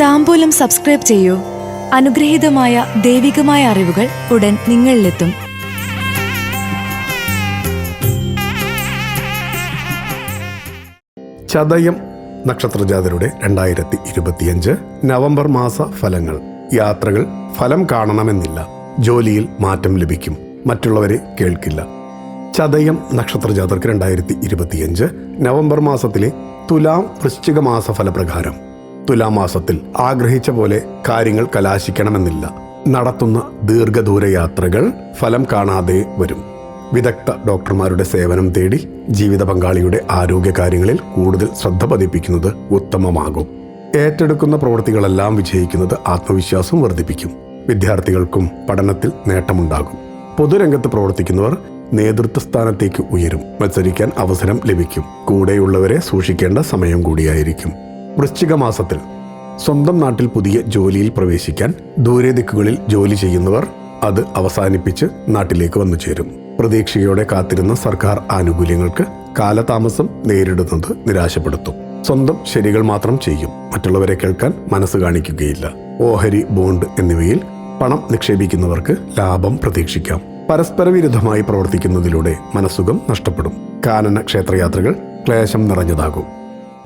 താമ്പൂലം subscribe ചെയ്യൂ. അനുഗ്രഹീതമായ ദൈവികമായ അറിവുകൾ ഉടൻ നിങ്ങളിലെത്തും. ചതയം നക്ഷത്രജാതരുടെ രണ്ടായിരത്തി ഇരുപത്തിയഞ്ച് നവംബർ മാസ ഫലങ്ങൾ. യാത്രകൾ ഫലം കാണണമെന്നില്ല. ജോലിയിൽ മാറ്റം ലഭിക്കും. മറ്റുള്ളവരെ കേൾക്കില്ല. ചതയം നക്ഷത്രജാതർക്ക് രണ്ടായിരത്തി ഇരുപത്തിയഞ്ച് നവംബർ മാസത്തിലെ തുലാം വൃശ്ചിക മാസ ഫലപ്രകാരം. തുലാം മാസത്തിൽ ആഗ്രഹിച്ച പോലെ കാര്യങ്ങൾ കലാശിക്കണമെന്നില്ല നടത്തുന്ന ദീർഘദൂര യാത്രകൾ ഫലം കാണാതെ വരും വിദഗ്ധ ഡോക്ടർമാരുടെ സേവനം തേടി ജീവിത പങ്കാളിയുടെ ആരോഗ്യകാര്യങ്ങളിൽ കൂടുതൽ ശ്രദ്ധ പതിപ്പിക്കുന്നത് ഉത്തമമാകും ഏറ്റെടുക്കുന്ന പ്രവൃത്തികളെല്ലാം വിജയിക്കുന്നത് ആത്മവിശ്വാസം വർദ്ധിപ്പിക്കും വിദ്യാർത്ഥികൾക്കും പഠനത്തിൽ നേട്ടമുണ്ടാകും പൊതുരംഗത്ത് പ്രവർത്തിക്കുന്നവർ നേതൃത്വ സ്ഥാനത്തേക്ക് ഉയരും മത്സരിക്കാൻ അവസരം ലഭിക്കും കൂടെയുള്ളവരെ സൂക്ഷിക്കേണ്ട സമയം കൂടിയായിരിക്കും വൃശ്ചിക മാസത്തിൽ സ്വന്തം നാട്ടിൽ പുതിയ ജോലിയിൽ പ്രവേശിക്കാൻ ദൂരെ ദിക്കുകളിൽ ജോലി ചെയ്യുന്നവർ അത് അവസാനിപ്പിച്ച് നാട്ടിലേക്ക് വന്നു ചേരും. പ്രതീക്ഷയോടെ കാത്തിരുന്ന സർക്കാർ ആനുകൂല്യങ്ങൾക്ക് കാലതാമസം നേരിടുന്നത് നിരാശപ്പെടുത്തും. സ്വന്തം ശരികൾ മാത്രം ചെയ്യും. മറ്റുള്ളവരെ കേൾക്കാൻ മനസ്സ് കാണിക്കുകയില്ല. ഓഹരി ബോണ്ട് എന്നിവയിൽ പണം നിക്ഷേപിക്കുന്നവർക്ക് ലാഭം പ്രതീക്ഷിക്കാം. പരസ്പര വിരുദ്ധമായി പ്രവർത്തിക്കുന്നതിലൂടെ മനസ്സുഖം നഷ്ടപ്പെടും. കാനന ക്ഷേത്രയാത്രകൾ ക്ലേശം നിറഞ്ഞതാകും.